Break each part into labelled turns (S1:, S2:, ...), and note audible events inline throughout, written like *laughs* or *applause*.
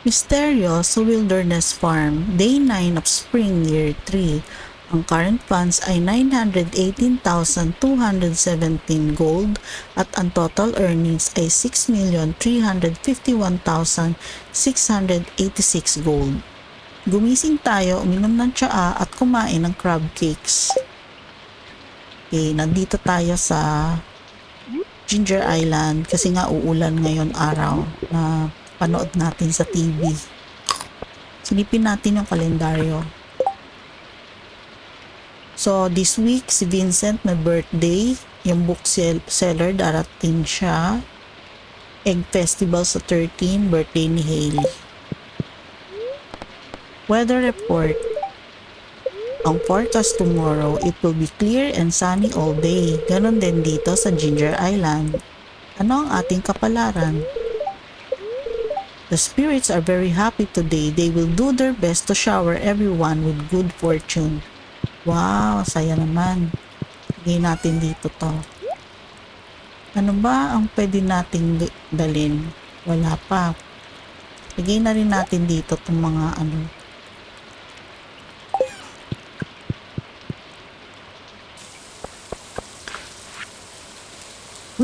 S1: Mysterious Wilderness Farm, Day 9 of Spring Year 3. Ang current funds ay 918,217 gold at ang total earnings ay 6,351,686 gold. Gumising tayo, uminom ng tsaa at kumain ng crab cakes. Okay, nandito tayo sa Ginger Island kasi nga uulan ngayon araw na panood natin sa TV. Silipin natin yung kalendaryo. So, this week, si Vincent may birthday. Yung book sell- seller, darating siya. Egg Festival sa 13, birthday ni Hailey. Weather report. Ang forecast tomorrow, it will be clear and sunny all day. Ganon din dito sa Ginger Island. Ano ang ating kapalaran? The spirits are very happy today. They will do their best to shower everyone with good fortune. Wow, saya naman. Lagay natin dito to. Ano ba ang pwede nating dalin? Wala pa. Lagay na rin natin dito itong mga ano.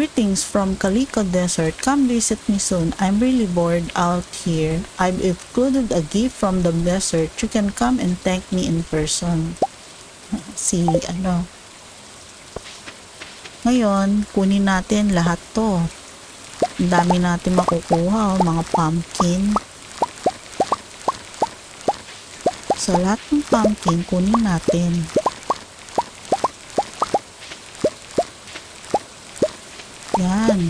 S1: Greetings from Calico Desert. Come visit me soon. I'm really bored out here. I've included a gift from the desert. You can come and thank me in person. *laughs* Si ano. Ngayon, kunin natin lahat to. Ang dami natin makukuha, oh, mga pumpkin. So, lahat ng pumpkin, kunin natin. Yan.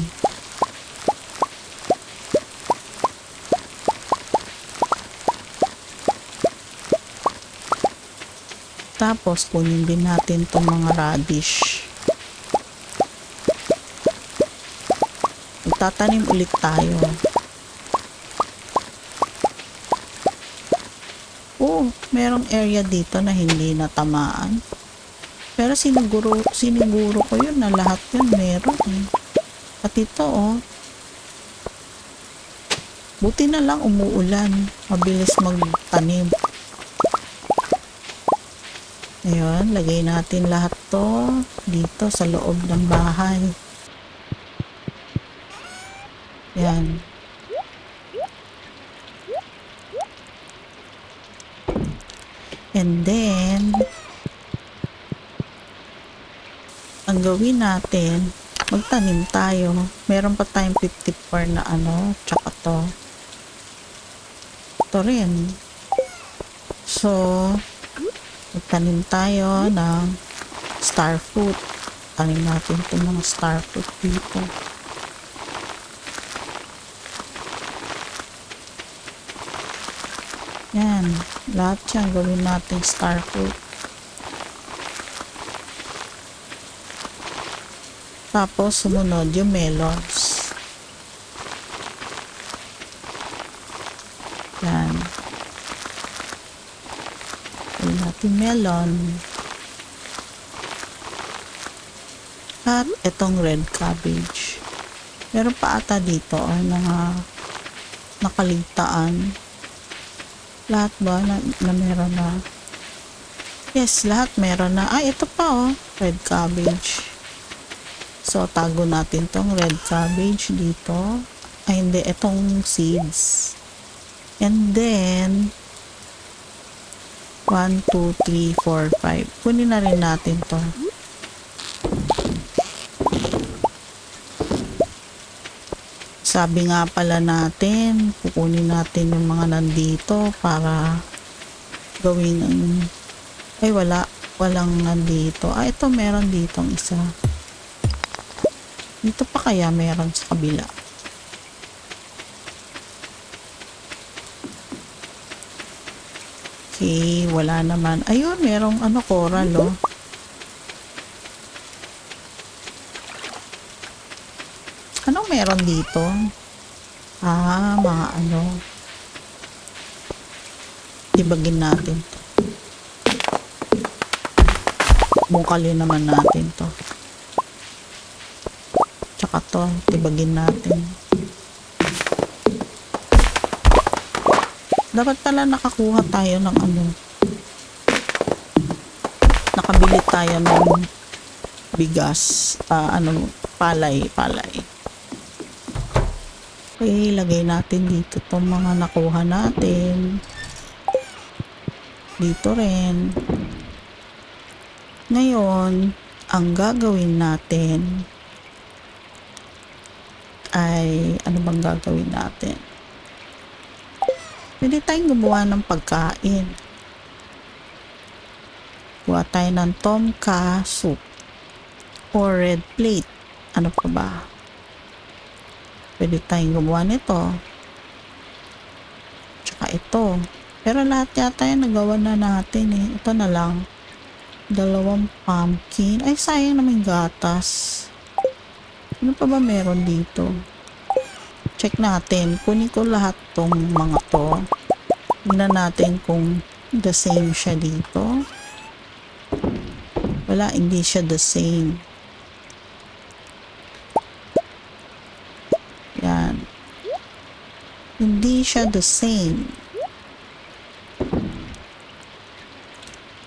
S1: Tapos, kunin din natin itong mga radish. Magtatanim ulit tayo. Oh, merong area dito na hindi natamaan. Pero siniguro, siniguro ko yun na lahat yun meron eh. At ito oh. Buti na lang umuulan. Mabilis magtanim. Ngayon, lagay natin lahat to dito sa loob ng bahay. Yan. And then, ang gawin natin, magtanim tayo. Meron pa tayong 54 na ano, tsaka to. Ito rin. So, magtanim tayo ng star fruit. Tanim natin itong mga star fruit dito. Yan. Lahat yan gawin natin star fruit. Tapos, sumunod yung melons. Yan. Gawin natin melon. At itong red cabbage. Meron pa ata dito ay mga nakaligtaan. Lahat ba na, na meron na? Yes, lahat meron na. Ay, ito pa oh. Red cabbage. So, tago natin tong red cabbage dito. Ay, hindi. Itong seeds. And then, 1, 2, 3, 4, 5. Kunin na rin natin to. Sabi nga pala natin, kukunin natin yung mga nandito para gawin ang... Ay, wala. Walang nandito. Ah, ito meron ditong isa. Dito pa kaya meron sa kabila. Okay, wala naman. Ayun, merong ano, coral, oh. Anong meron dito? Ah, mga ano. Ibagin natin to. Bungkalin naman natin to. Tsaka to, tibagin natin. Dapat pala nakakuha tayo ng ano. Nakabili tayo ng bigas. Ah, ano, palay, palay. Okay, lagay natin dito itong mga nakuha natin. Dito rin. Ngayon, ang gagawin natin ay ano bang gagawin natin? Pwede tayong gumawa ng pagkain. Gawa tayo ng tomka soup or red plate. Ano pa ba? Pwede tayong gumawa nito. Tsaka ito. Pero lahat yata yung nagawa na natin eh. Ito na lang. Dalawang pumpkin. Ay, sayang naman gatas. Ano pa ba meron dito? Check natin. Kunin ko lahat tong mga to. Tignan natin kung the same siya dito. Wala, hindi siya the same. Yan. Hindi siya the same.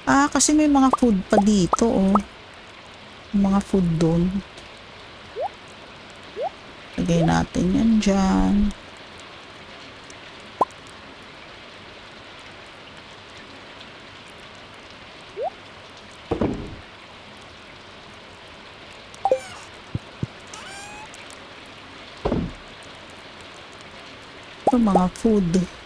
S1: Ah, kasi may mga food pa dito, oh. Mga food doon. Lagay natin yan dyan. Ito mga food.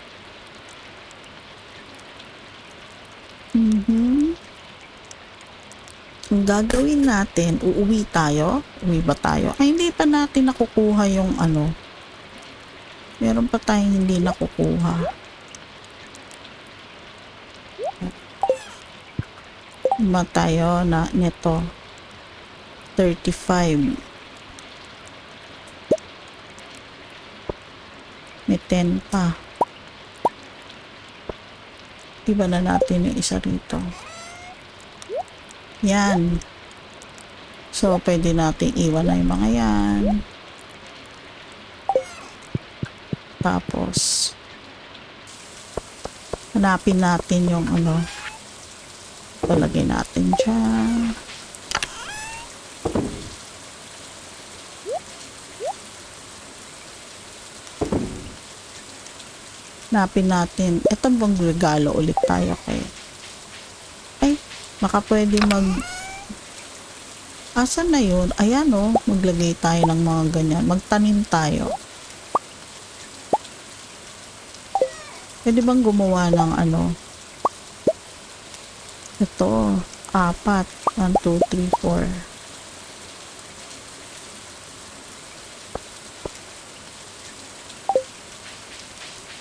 S1: Ang gagawin natin, uuwi tayo? Uwi ba tayo? Ay, hindi pa natin nakukuha yung ano. Meron pa tayong hindi nakukuha. Lima tayo na nito. 35. May 10 pa. Iba na natin yung isa rito. Yan. So, pwede natin iwan na yung mga yan. Tapos, hanapin natin yung ano. Palagay natin dyan. Hanapin natin. Ito bang regalo ulit tayo kay ay, baka pwede mag asan na yun? Ayan o, maglagay tayo ng mga ganyan. Magtanim tayo. Pwede bang gumawa ng ano? Ito, apat. 1, 2, 3, 4.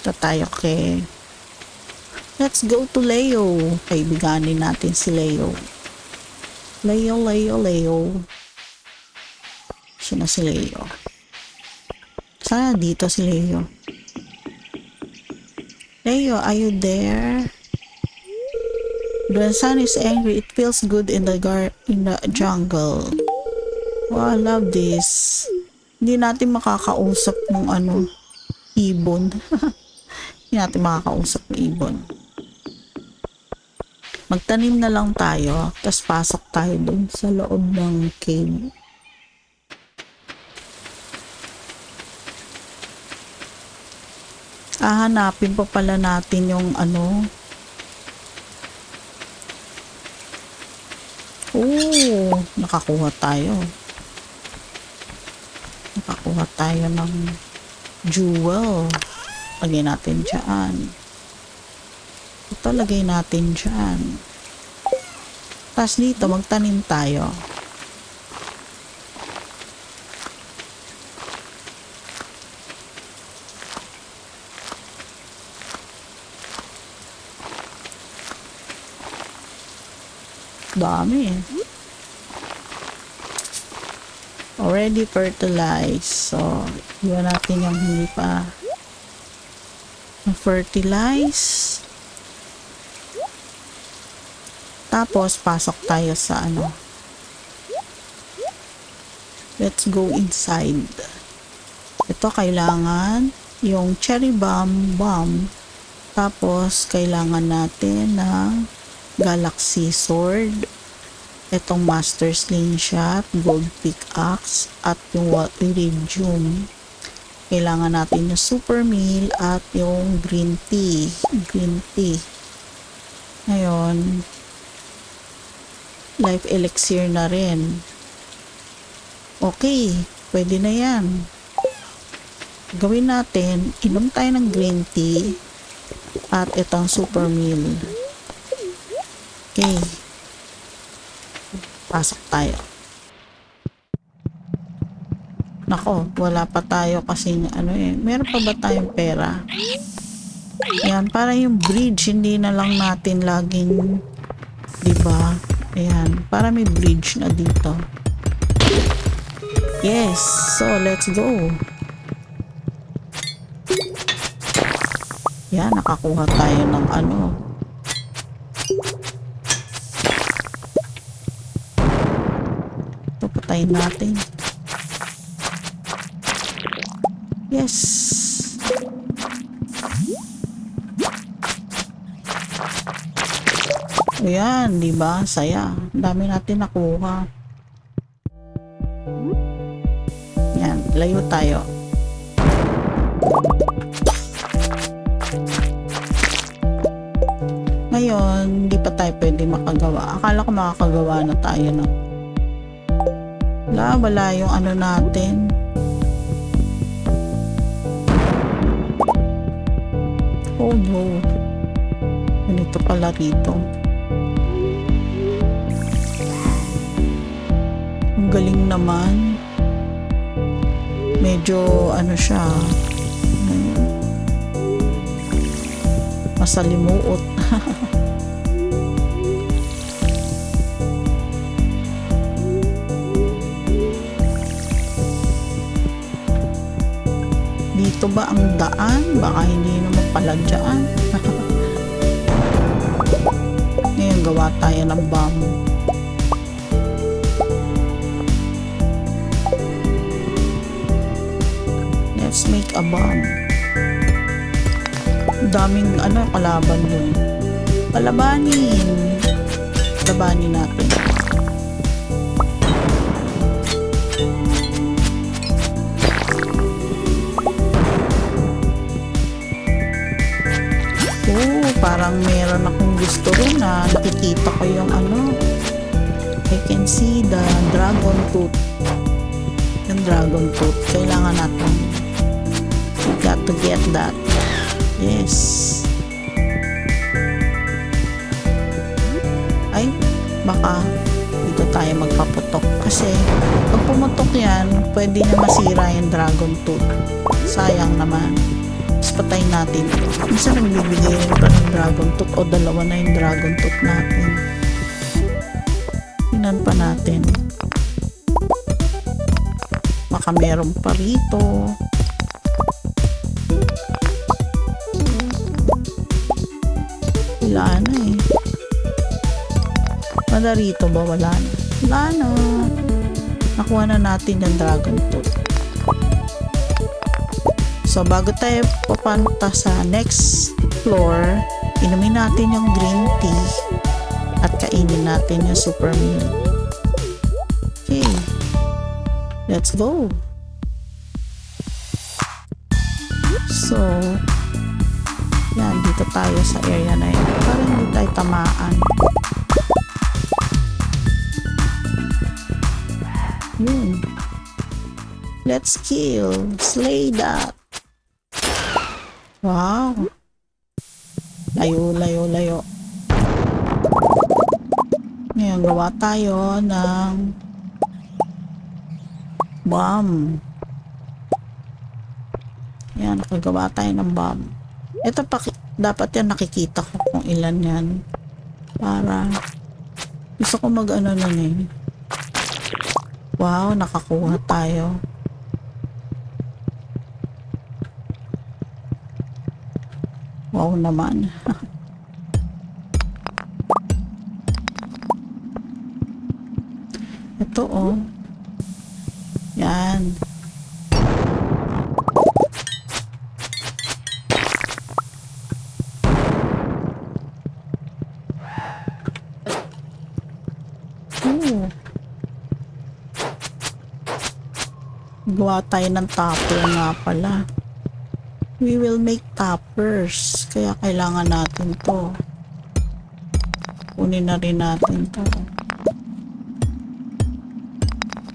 S1: Ito tayo kay Let's go to Leo. Kaibiganin natin si Leo. Leo, Leo, Leo. Sino si Leo? Sana dito si Leo. Leo, are you there? The sun is angry. It feels good in the gar in the jungle. Wow, I love this. Hindi natin makakausap ng ano, ibon. *laughs* Hindi natin makakausap ng ibon. Magtanim na lang tayo, tapos pasok tayo dun sa loob ng cave. Hahanapin pa pala natin yung ano. Oo, nakakuha tayo. Nakakuha tayo ng jewel. Lagay natin dyan. Ito lagay natin dyan. Tapos dito, magtanim tayo. Dami. Already fertilized. So, iwan natin yung hindi pa fertilize. Tapos, pasok tayo sa ano. Let's go inside. Ito, kailangan yung cherry bomb bomb Tapos, kailangan natin ng Galaxy Sword. Itong Master Slingshot, Gold Pickaxe, at yung Iridium. Kailangan natin yung Super Meal at yung Green Tea. Green Tea. Ngayon, Life Elixir na rin. Okay, pwede na yan. Gawin natin, inom tayo ng green tea at itong super meal. Okay. Pasok tayo. Nako, wala pa tayo kasi ano eh. Meron pa ba tayong pera? Yan, para yung bridge, hindi na lang natin laging, di ba? Ayan, para may bridge na dito. Yes, so let's go. Yan, nakakuha tayo ng ano. Ito, natin. Yes. Ayan, di ba? Saya. Dami natin nakuha. Yan, layo tayo. Ngayon, hindi pa tayo pwede makagawa. Akala ko makakagawa na tayo na. Wala, wala yung ano natin. Oh no. Ganito pala rito. Galing naman. Medyo ano siya. Masalimuot. *laughs* Dito ba ang daan? Baka hindi naman pala dyan. *laughs* Ngayon gawa tayo ng bomb. Let's make a bomb. Daming ano kalaban yun. Palabanin. Labanin natin. Oh, parang meron akong gusto rin na nakikita ko yung ano. I can see the dragon tooth. Yung dragon tooth. Kailangan natin. Got to get that. Yes. Ay, baka dito tayo magpaputok. Kasi pag pumutok yan, pwede na masira yung dragon tooth. Sayang naman. Tapos patayin natin. Minsan nagbibigay rin ng dragon tooth o dalawa na yung dragon tooth natin. Tingnan pa natin. Baka meron pa rito. Wala na eh. Wala rito ba? Wala na. Wala na. Nakuha na natin yung dragon tooth. So, bago tayo papunta sa next floor, inumin natin yung green tea at kainin natin yung super meal. Okay. Let's go. So, tayo sa area na yan. Para hindi tayo tamaan. Yun. Let's kill. Slay that. Wow. Layo, layo, layo. Ngayon, gawa tayo ng bomb. Yan, nakagawa tayo ng bomb. Ito pa, dapat yan nakikita ko kung ilan yan. Para, gusto ko mag ano nun eh. Wow, nakakuha tayo. Wow naman. *laughs* Ito oh. Yan. Oh. Gawa tayo ng topper nga pala. We will make toppers. Kaya kailangan natin to. Kunin na rin natin to.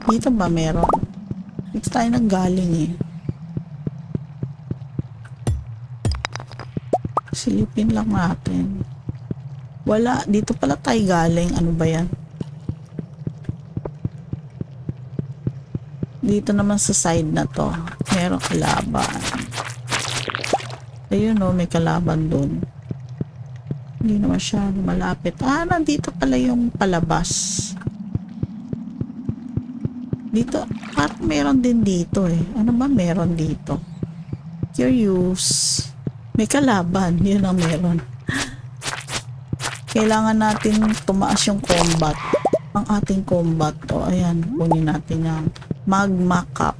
S1: Dito ba meron? Dito tayo nanggaling eh. Silipin lang natin. Wala. Dito pala tayo galing. Ano ba yan? Dito naman sa side na to. Meron kalaban. Ayun o, may kalaban dun. Hindi na masyado malapit. Ah, nandito pala yung palabas. Dito, parang meron din dito eh. Ano ba meron dito? Curious. May kalaban. *laughs* Yun ang meron. Kailangan natin tumaas yung combat. Ang ating combat. O, ayan. Kunin natin yung magma cup.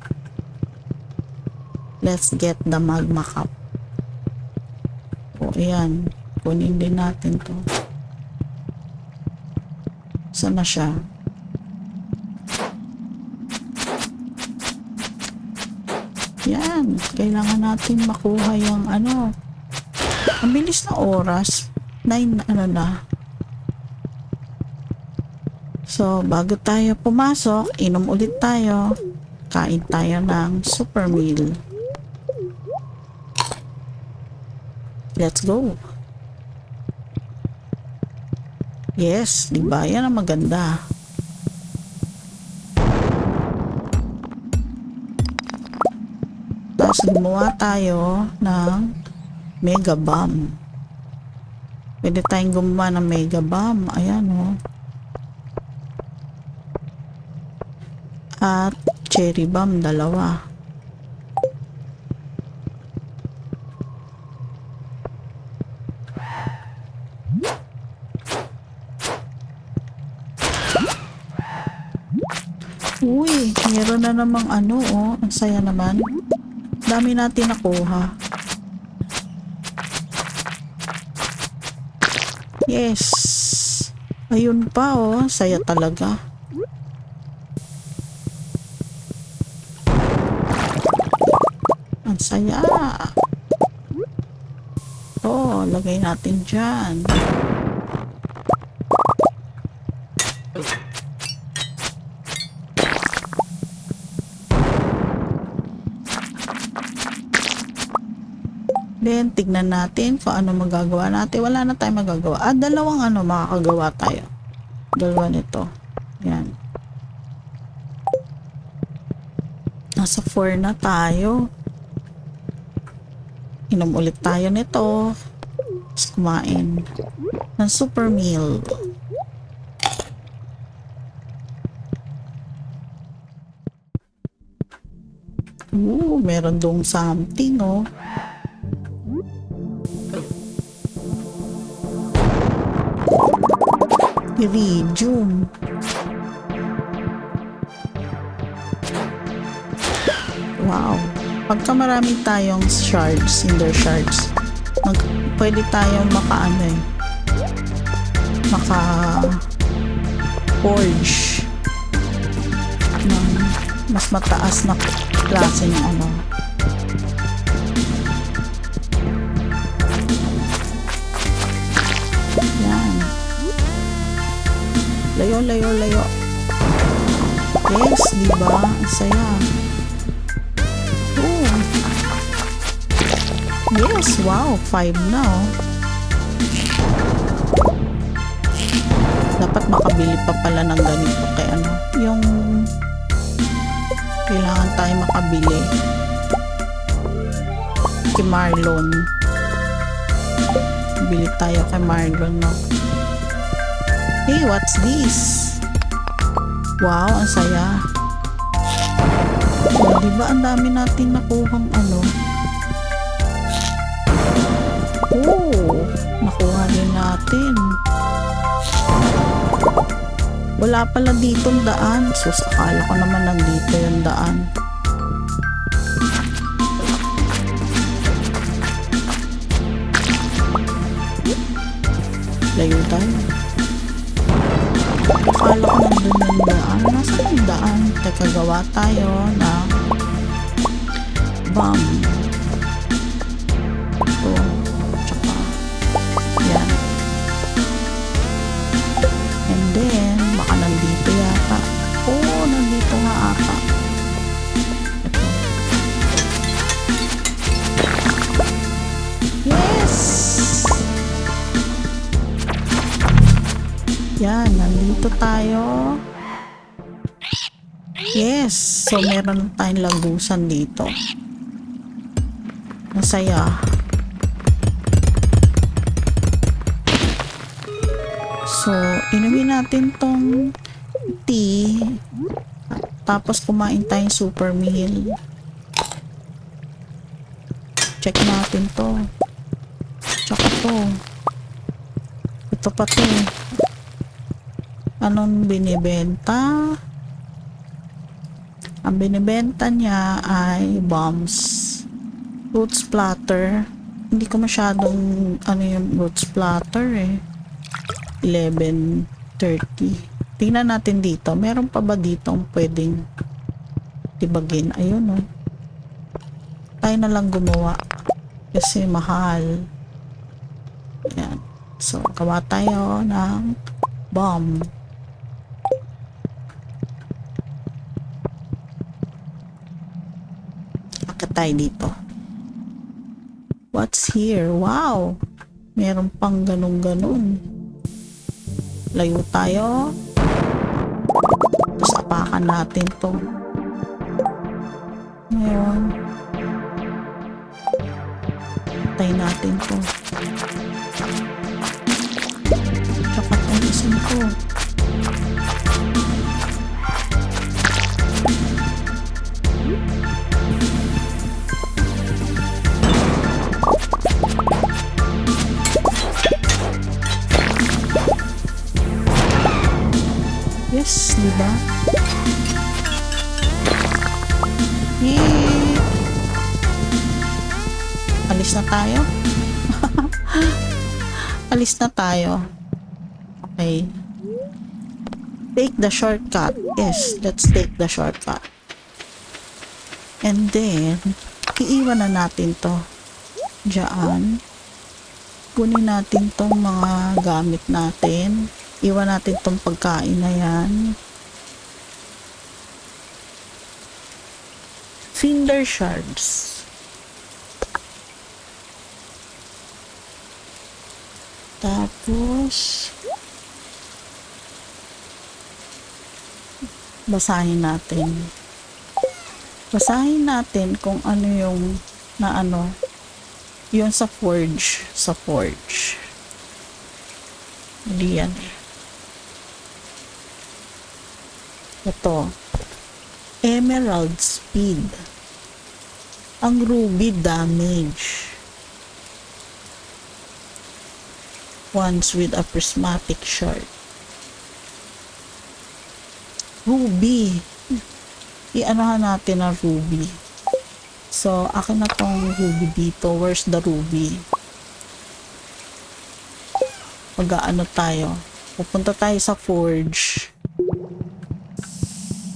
S1: Let's get the magma cup. O, ayan. Kunin din natin to. Saan na siya? Yan. Kailangan natin makuha yung ano. Ang bilis na oras. 9 ano na. So, bago tayo pumasok, inom ulit tayo. Kain tayo ng super meal. Let's go. Yes, di ba? Yan ang maganda. Tapos gumawa tayo ng mega bomb. Pwede tayong gumawa ng mega bomb. Ayan o. Oh. At cherry bomb, dalawa. Uy, meron na namang ano oh. Ang saya naman. Dami natin nakuha. Yes. Ayun pa oh. Saya talaga. Saya. Oh, lagay natin dyan. Then, tignan natin kung ano magagawa natin. Wala na tayong magagawa. Ah, dalawang ano makakagawa tayo. Dalawa nito. Yan. Nasa 4 na tayo. Inom ulit tayo nito. Tapos kumain ng super meal. Ooh, meron dong something, oh. Iridium. Wow. Pagka marami tayong shards, cinder shards, mag, pwede tayong maka ano eh, maka forge ng mas mataas na klase ng ano. Yan. Layo, layo, layo. Yes, di ba? Ang saya. Yes, wow. Five na, oh. Dapat makabili pa pala ng ganito kay ano. Yung kailangan tayo makabili. Kay Marlon. Bili tayo kay Marlon, no? Hey, what's this? Wow, ang saya. Oh, di ba ang dami natin nakuhang ano? Oh, nakuha din natin. Wala pala ditong daan. Sus, akala ko naman nandito yung daan. Layo tayo. Akala ko nandun yung daan. Nasaan yung daan? Teka, gawa tayo ng bomb. Nandito tayo. Yes! So, meron tayong lagusan dito. Masaya. So, inumin natin tong tea. Tapos, kumain tayong super meal. Check natin to. Tsaka to. Ito pa to. Anong binibenta? Ang binibenta niya ay bombs. Root splatter. Hindi ko masyadong ano yung root splatter eh. 11.30. Tingnan natin dito. Meron pa ba dito pwedeng tibagin? Ayun oh. Tayo na lang gumawa. Kasi mahal. Ayan. So, gawa tayo ng bomb. Tayo dito. What's here? Wow! Meron pang ganun-ganun. Layo tayo. Tapos apakan natin to. Ngayon. Patay natin to. Tsaka itong isang ko. Tayo? *laughs* Alis na tayo. Okay. Take the shortcut. Yes, let's take the shortcut. And then, iiwan na natin to. Diyan. Kunin natin tong mga gamit natin. Iwan natin tong pagkain na yan. Cinder shards. Tapos, basahin natin. Basahin natin kung ano yung na ano, yun sa forge, sa forge. Hindi yan. Ito. Emerald speed. Ang ruby damage. Once with a prismatic shard. Ruby. I-anohan natin ang ruby. So, akin na tong ruby dito. Where's the ruby? Mag-ano tayo? Pupunta tayo sa forge.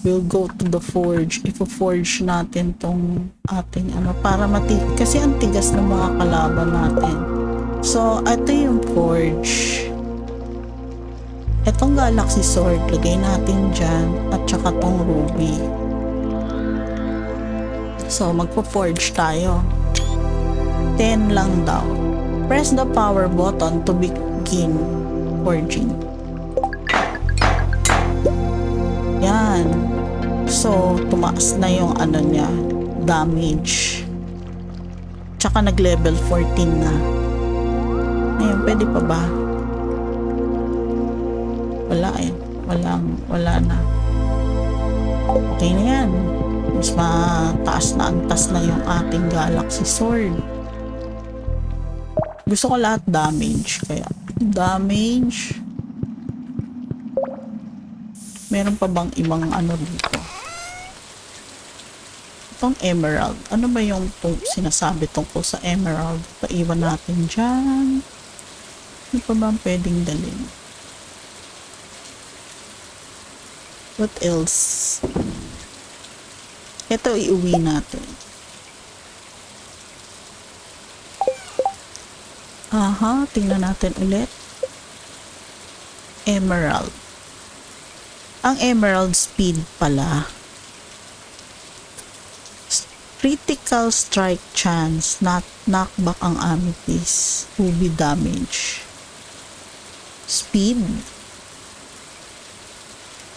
S1: We'll go to the forge. Ifo-forge natin tong ating ano para mati kasi ang tigas ng mga kalaban natin. So, ito yung forge. Itong galaxy sword, lagay natin dyan at saka tong ruby. So, magpo-forge tayo. 10 lang daw. Press the power button to begin forging. Yan. So, tumaas na yung ano niya, damage. Tsaka nag-level 14 na. Ayun, pwede pa ba? Wala eh. Walang, wala na. Okay na yan. Mas mataas na antas na yung ating Galaxy Sword. Gusto ko lahat damage. Kaya, damage. Meron pa bang ibang ano dito? Itong emerald. Ano ba yung tung sinasabi tungkol sa emerald? Paiwan natin dyan. Ano pa ba ang pwedeng dalhin? What else? Ito iuwi natin. Aha, tingnan natin ulit. Emerald. Ang emerald speed pala. Critical strike chance, not knockback ang amethyst. Ruby damage. Speed.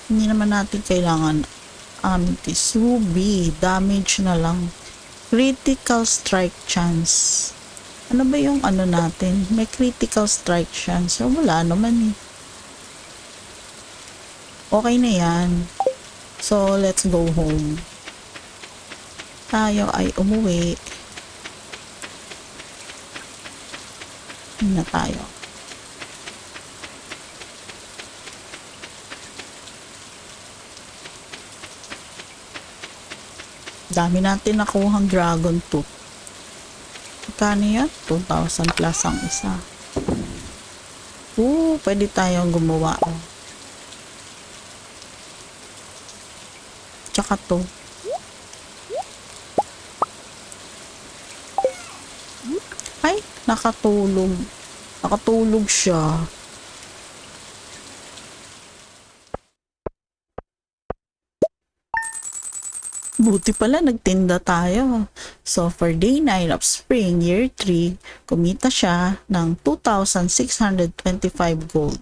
S1: Hindi naman natin kailangan amethyst. Ruby, damage na lang. Critical strike chance. Ano ba yung ano natin? May critical strike chance. So, wala naman eh. Okay na yan. So, let's go home. Tayo ay umuwi. Na tayo. Dami natin nakuhang dragon tooth. Magkano yan? 2,000 plus ang isa. Oo, pwede tayong gumawa. Oh. Tsaka to. Ay, nakatulog. Nakatulog siya. Buti pala nagtinda tayo. So for day 9 of spring, year 3, kumita siya ng 2,625 gold.